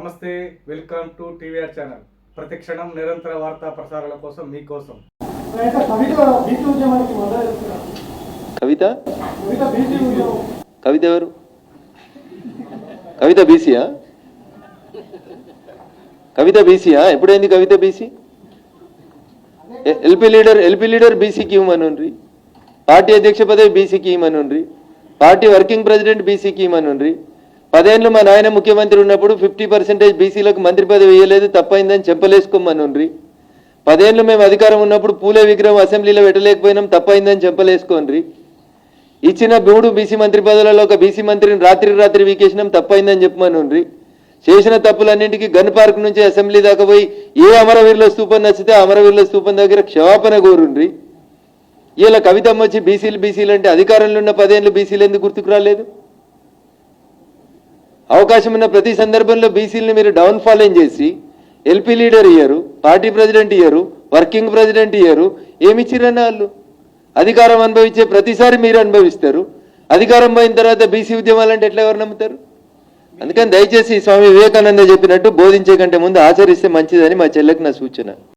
నమస్తే welcome to TVR channel. ప్రతి క్షణం నిరంతర వార్తా ప్రసారాల కోసం మీకోసం. కవిత కవిత? ఎవరు? కవిత బీసీయా? కవిత బీసీయా? ఎప్పుడైంది Kavitha BC? LP leader LP leader బీసీకి ఇవ్వమనుండ్రి. పార్టీ అధ్యక్ష పదవి బీసీకి ఇవ్వమనుండ్రి. పార్టీ వర్కింగ్ ప్రెసిడెంట్ బీసీకి ఇవ్వమనుండ్రి. పదేళ్ళు మా నాయన ముఖ్యమంత్రి ఉన్నప్పుడు ఫిఫ్టీ పర్సెంటేజ్ బీసీలకు మంత్రి పదవి వేయలేదు తప్పైందని చెప్పలేసుకోమనుండ్రి పదేళ్ళు మేము అధికారం ఉన్నప్పుడు పూలే విగ్రహం అసెంబ్లీలో పెట్టలేకపోయినాం తప్పైందని చెప్పలేసుకోండ్రి ఇచ్చిన మూడు బీసీ మంత్రి పదవులలో ఒక బీసీ మంత్రిని రాత్రి రాత్రి వీకేసినాం తప్పైందని చెప్పమనుండ్రి చేసిన తప్పులన్నింటికీ గన్ పార్క్ నుంచి అసెంబ్లీ దాకా పోయి ఏ అమరవీరుల స్థూపం నచ్చితే అమరవీరుల స్థూపం దగ్గర క్షమాపణ కోరుండ్రి. ఇలా కవితమ్మ వచ్చి బీసీలు బీసీలు అంటే అధికారంలో ఉన్న పదేళ్ళు బీసీలు ఎందుకు గుర్తుకు రాలేదు? అవకాశం ఉన్న ప్రతి సందర్భంలో బీసీలని మీరు డౌన్ ఫాలోయింగ్ చేసి ఎల్పీ లీడర్ ఇయ్యరు పార్టీ ప్రెసిడెంట్ ఇయ్యరు వర్కింగ్ ప్రెసిడెంట్ ఇయ్యరు ఏమిచ్చిరన్న వాళ్ళు? అధికారం అనుభవించే ప్రతిసారి మీరు అనుభవిస్తారు. అధికారం పోయిన తర్వాత బీసీ ఉద్యమాలు అంటే ఎట్లా ఎవరు నమ్ముతారు? అందుకని దయచేసి స్వామి వివేకానంద చెప్పినట్టు బోధించే కంటే ముందు ఆచరిస్తే మంచిదని మా చెల్లెకు నా సూచన.